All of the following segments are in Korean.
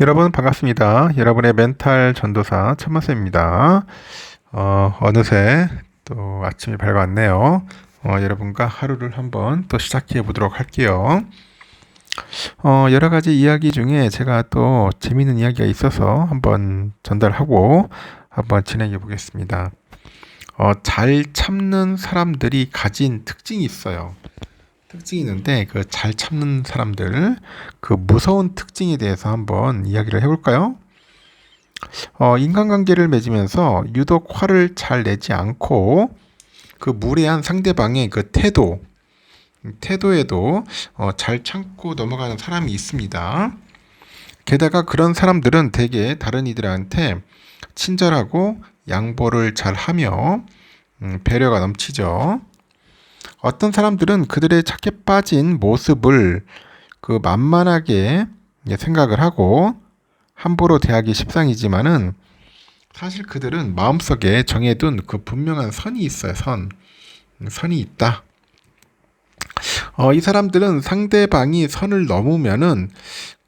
여러분 반갑습니다. 여러분의 멘탈 전도사 천마쌤입니다. 어, 어느새 또 아침이 밝았네요. 어, 여러분과 하루를 한번 또 시작해 보도록 할게요. 어, 여러 가지 이야기 중에 제가 또 재미있는 이야기가 있어서 한번 전달하고 한번 진행해 보겠습니다. 어, 잘 참는 사람들이 가진 특징이 있어요. 특징이 있는데 그 잘 참는 사람들 그 무서운 특징에 대해서 한번 이야기를 해볼까요? 어, 인간관계를 맺으면서 유독 화를 잘 내지 않고 그 무례한 상대방의 그 태도 태도에도 어, 잘 참고 넘어가는 사람이 있습니다. 게다가 그런 사람들은 대개 다른 이들한테 친절하고 양보를 잘 하며 음, 배려가 넘치죠. 어떤 사람들은 그들의 착해 빠진 모습을 그 만만하게 생각을 하고 함부로 대하기 십상이지만은 사실 그들은 마음속에 정해둔 그 분명한 선이 있어요. 선. 선이 있다. 어, 이 사람들은 상대방이 선을 넘으면은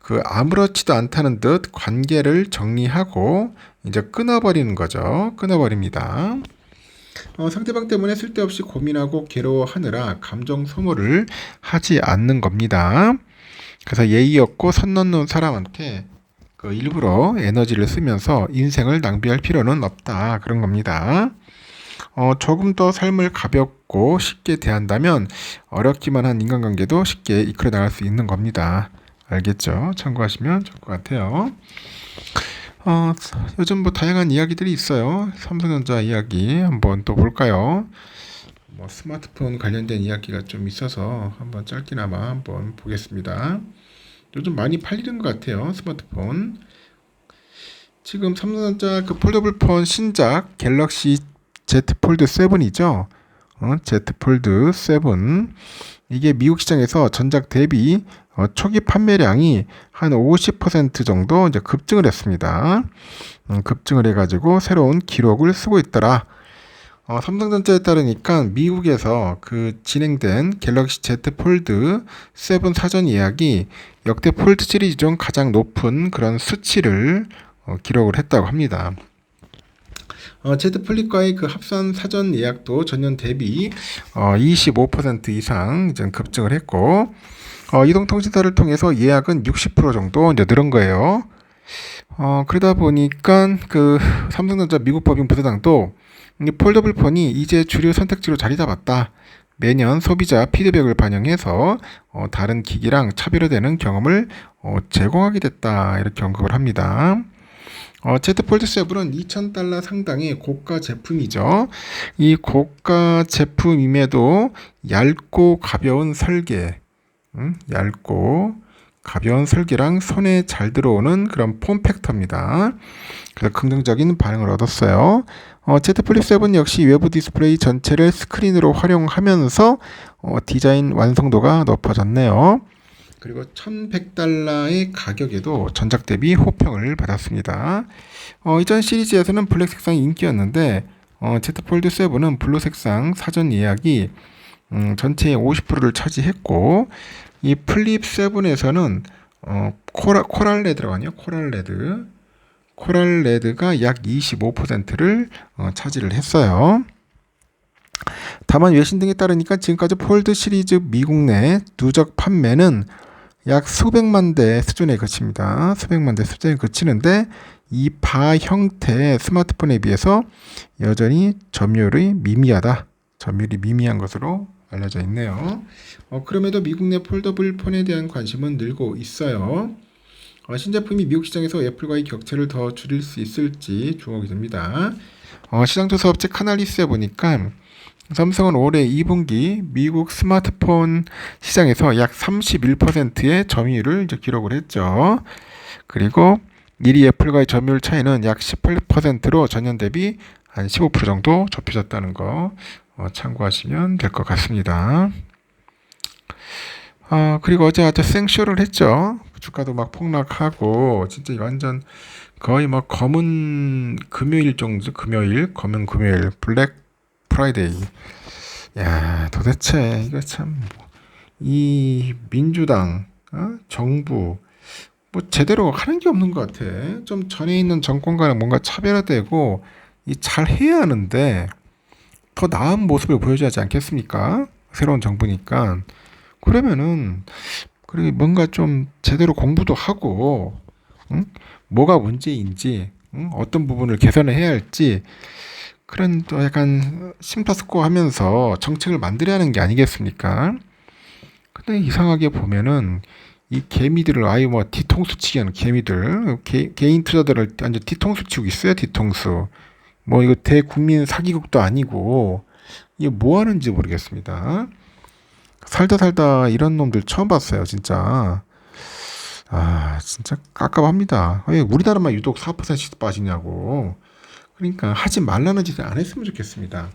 그 아무렇지도 않다는 듯 관계를 정리하고 이제 끊어버리는 거죠. 끊어버립니다. 어, 상대방 때문에 쓸데없이 고민하고 괴로워하느라 감정 소모를 하지 않는 겁니다. 그래서 예의 없고 선 넘는 사람한테 그 일부러 에너지를 쓰면서 인생을 낭비할 필요는 없다. 그런 겁니다. 어, 조금 더 삶을 가볍고 쉽게 대한다면 어렵기만 한 인간관계도 쉽게 이끌어 나갈 수 있는 겁니다. 알겠죠? 참고하시면 좋을 것 같아요. 어, 요즘 뭐 다양한 이야기들이 있어요. 삼성전자 이야기 한번 또 볼까요? 뭐 스마트폰 관련된 이야기가 좀 있어서 한번 짧게나마 한번 보겠습니다. 요즘 많이 팔리는 것 같아요. 스마트폰. 지금 삼성전자 그 폴더블 폰 신작 갤럭시 Z 폴드 7이죠. 어, Z 폴드 7. 이게 미국 시장에서 전작 대비 어, 초기 판매량이 한 50% 정도 이제 급증을 했습니다. 음, 급증을 해가지고 새로운 기록을 쓰고 있더라. 어, 삼성전자에 따르니까 미국에서 그 진행된 갤럭시 Z 폴드 7 사전 예약이 역대 폴드 시리즈 중 가장 높은 그런 수치를 어, 기록을 했다고 합니다. 어, Z 플립과의 그 합산 사전 예약도 전년 대비 어, 25% 이상 급증을 했고 어, 이동통신사를 통해서 예약은 60% 정도 이제 늘은 거예요. 어, 그러다 보니까 그 삼성전자 미국 법인 부사장도 폴더블 폰이 이제 주류 선택지로 자리 잡았다. 매년 소비자 피드백을 반영해서 어, 다른 기기랑 차별화되는 경험을 어, 제공하게 됐다. 이렇게 언급을 합니다. 어, Z 폴드 7은 2,000달러 상당의 고가 제품이죠. 이 고가 제품임에도 얇고 가벼운 설계, 음, 얇고 가벼운 설계랑 손에 잘 들어오는 그런 폼 팩터입니다. 그래서 긍정적인 반응을 얻었어요. 어, Z 플립 7 역시 외부 디스플레이 전체를 스크린으로 활용하면서 어, 디자인 완성도가 높아졌네요. 그리고 1100달러의 가격에도 전작 대비 호평을 받았습니다. 어, 이전 시리즈에서는 블랙 색상이 인기였는데 어, Z 폴드 7은 블루 색상 사전 예약이 음, 전체의 50%를 차지했고 이 플립 7에서는 어, 코라, 코랄 레드라고 하네요. 코랄 레드. 코랄 레드가 약 25%를 어, 차지를 했어요. 다만 외신 등에 따르니까 지금까지 폴드 시리즈 미국 내 누적 판매는 약 수백만 대 수준에 그칩니다. 수백만 대 수준에 그치는데 이 바 형태의 스마트폰에 비해서 여전히 점유율이 미미하다. 점유율이 미미한 것으로 알려져 있네요. 어, 그럼에도 미국 내 폴더블 폰에 대한 관심은 늘고 있어요. 어, 신제품이 미국 시장에서 애플과의 격차를 더 줄일 수 있을지 주목이 됩니다. 어, 시장조사 업체 카날리스에 보니까 삼성은 올해 2분기 미국 스마트폰 시장에서 약 31%의 점유율을 기록을 했죠. 그리고 1위 애플과의 점유율 차이는 약 18%로 전년 대비 한 15% 정도 좁혀졌다는 거 어, 참고하시면 될 것 같습니다. 어, 그리고 어제 아주 생쇼를 했죠. 주가도 막 폭락하고 진짜 완전 거의 뭐 검은 금요일 정도 금요일 검은 금요일 블랙 프라이데이 야 도대체 이거 참 이 민주당 어? 정부 뭐 제대로 하는 게 없는 것 같아. 좀 전에 있는 정권과는 뭔가 차별화되고 이 잘 해야 하는데 더 나은 모습을 보여줘야 하지 않겠습니까? 새로운 정부니까. 그러면은 그리고 뭔가 좀 제대로 공부도 하고 응? 뭐가 문제인지 응? 어떤 부분을 개선을 해야 할지 그런 또 약간 심파숙고 하면서 정책을 만들어야 하는 게 아니겠습니까? 근데 이상하게 보면은 이 개미들을 아예 뭐 뒤통수 치기 하는 개미들 개, 개인 투자들을 완전 뒤통수 치고 있어요 뒤통수 뭐 이거 대국민 사기국도 아니고 이게 뭐 하는지 모르겠습니다. 살다 살다 이런 놈들 처음 봤어요 진짜. 아 진짜 깝깝합니다. 왜 우리나라만 유독 4%씩 빠지냐고. 그러니까 하지 말라는 짓을 안 했으면 좋겠습니다.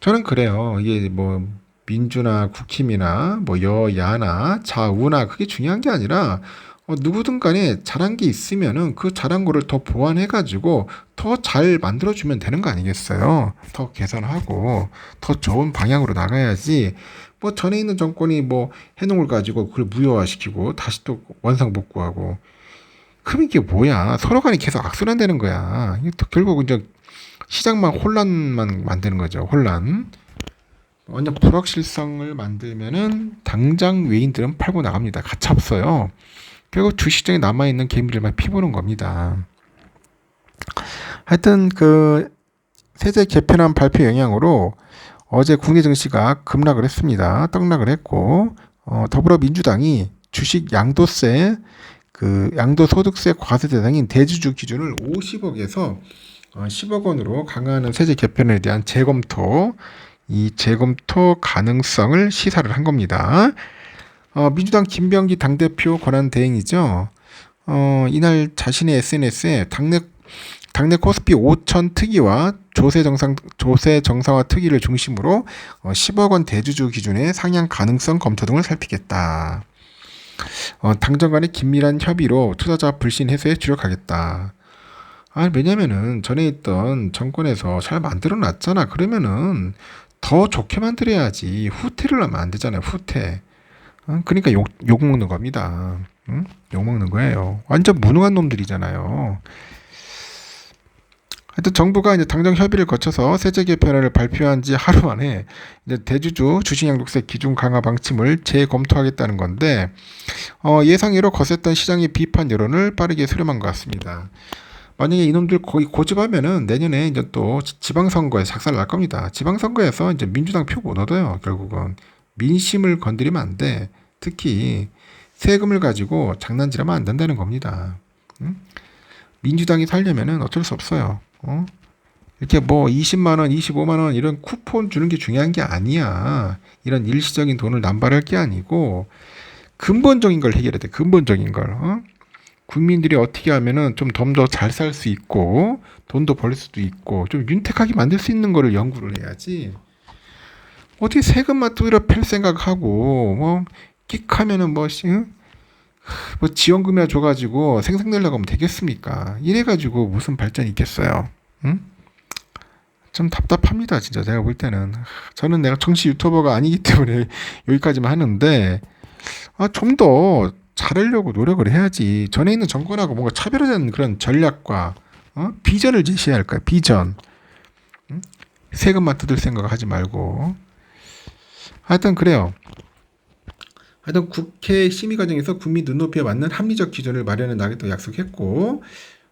저는 그래요. 이게 뭐 민주나 국힘이나 뭐 여야나 좌우나 그게 중요한 게 아니라 어, 누구든 간에 잘한 게 있으면은 그 잘한 거를 더 보완해 가지고 더 잘 만들어 주면 되는 거 아니겠어요? 더 개선하고 더 좋은 방향으로 나가야지 뭐 전에 있는 정권이 뭐 해놓은 걸 가지고 그걸 무효화시키고 다시 또 원상복구하고 그럼 이게 뭐야? 서로 간에 계속 악순환되는 거야. 결국 이제 시장만 혼란만 만드는 거죠. 혼란. 완전 불확실성을 만들면은 당장 외인들은 팔고 나갑니다. 가차 없어요. 결국 주식장에 남아있는 개미들만 피보는 겁니다. 하여튼 그 세제 개편안 발표 영향으로 어제 국내 증시가 급락을 했습니다. 떡락을 했고 어, 더불어민주당이 주식 양도세 그 양도소득세 과세 대상인 대주주 기준을 50억에서 어, 10억 원으로 강화하는 세제 개편에 대한 재검토 이 재검토 가능성을 시사를 한 겁니다. 어, 민주당 김병기 당대표 권한 대행이죠. 어, 이날 자신의 SNS에 당내 당내 코스피 5천 특위와 조세 정상 조세 정상화 특위를 중심으로 어, 10억 원 대주주 기준의 상향 가능성 검토 등을 살피겠다. 어, 당정 간의 긴밀한 협의로 투자자 불신 해소에 주력하겠다. 아, 왜냐면은 전에 있던 정권에서 잘 만들어 놨잖아. 그러면은 더 좋게 만들어야지. 후퇴를 하면 안 되잖아요. 후퇴. 어? 그러니까 욕, 욕 먹는 겁니다. 응? 욕 먹는 거예요. 완전 무능한 놈들이잖아요. 하여튼 정부가 이제 당정 협의를 거쳐서 세제 개편안을 발표한 지 하루 만에 이제 대주주 주식 양도세 기준 강화 방침을 재검토하겠다는 건데 어, 예상외로 거셌던 시장의 비판 여론을 빠르게 수렴한 것 같습니다. 만약에 이놈들 거의 고집하면은 내년에 이제 또 지방선거에 작살 날 겁니다. 지방선거에서 이제 민주당 표못 얻어요. 결국은 민심을 건드리면 안 돼. 특히 세금을 가지고 장난질하면 안 된다는 겁니다. 응? 민주당이 살려면은 어쩔 수 없어요. 어? 이렇게 뭐 20만 원, 25만 원 이런 쿠폰 주는 게 중요한 게 아니야. 이런 일시적인 돈을 남발할 게 아니고 근본적인 걸 해결해야 돼. 근본적인 걸. 어? 국민들이 어떻게 하면은 좀더잘살 수 있고 돈도 벌 수도 있고 좀 윤택하게 만들 수 있는 거를 연구를 해야지. 어떻게 세금만 뚜드려 팰 생각하고 뭐 끽 하면은 뭐, 응? 뭐 지원금이나 줘가지고 생산내려고 하면 되겠습니까? 이래가지고 무슨 발전이 있겠어요? 응? 좀 답답합니다, 진짜 제가 볼 때는. 저는 내가 정치 유튜버가 아니기 때문에 여기까지만 하는데 아, 좀 더 잘하려고 노력을 해야지. 전에 있는 정권하고 뭔가 차별화된 그런 전략과 어? 비전을 제시해야 할까요? 비전. 응? 세금만 뜯을 생각 하지 말고. 하여튼 그래요. 하여튼 국회 심의 과정에서 국민 눈높이에 맞는 합리적 기준을 마련해 나겠다고 약속했고,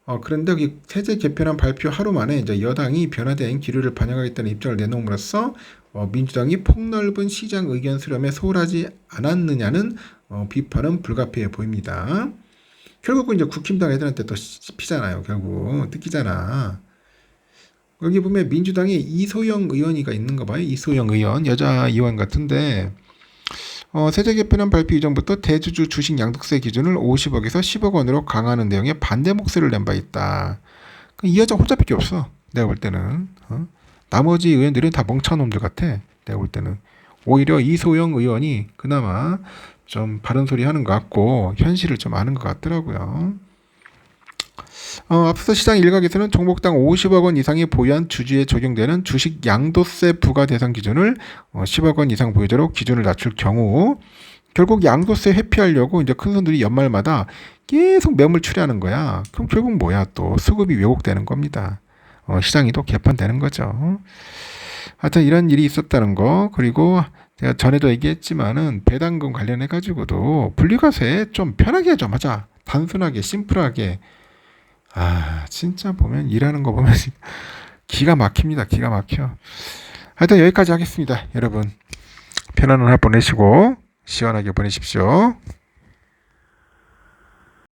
어, 그런데 이 세제 개편안 발표 하루 만에 이제 여당이 변화된 기류를 반영하겠다는 입장을 내놓음으로써 어, 민주당이 폭넓은 시장 의견 수렴에 소홀하지 않았느냐는 어, 비판은 불가피해 보입니다. 결국은 이제 국힘당 애들한테 또 씹히잖아요. 결국 뜯기잖아. 여기 보면 민주당에 이소영 의원이가 있는가 봐요. 이소영 의원 여자 의원 같은데 어, 세제 개편안 발표 이전부터 대주주 주식 양도세 기준을 50억에서 10억 원으로 강화하는 내용에 반대 목소리를 낸 바 있다. 그이 여자 혼자밖에 없어. 내가 볼 때는. 어? 나머지 의원들은 다 멍청한 놈들 같아. 내가 볼 때는. 오히려 이소영 의원이 그나마 좀 바른 소리 하는 것 같고 현실을 좀 아는 것 같더라고요. 어, 앞서 시장 일각에서는 종목당 50억 원 이상이 보유한 주주에 적용되는 주식 양도세 부과 대상 기준을 어, 10억 원 이상 보유자로 기준을 낮출 경우 결국 양도세 회피하려고 이제 큰 손들이 연말마다 계속 매물 추리하는 거야. 그럼 결국 뭐야 또 수급이 왜곡되는 겁니다. 어, 시장이 또 개판되는 거죠. 하여튼 이런 일이 있었다는 거 그리고 제가 전에도 얘기했지만은 배당금 관련해 가지고도 분리과세 좀 편하게 좀 하자. 단순하게 심플하게 아 진짜 보면 일하는 거 보면 기가 막힙니다. 기가 막혀. 하여튼 여기까지 하겠습니다. 여러분 편안한 하루 보내시고 시원하게 보내십시오.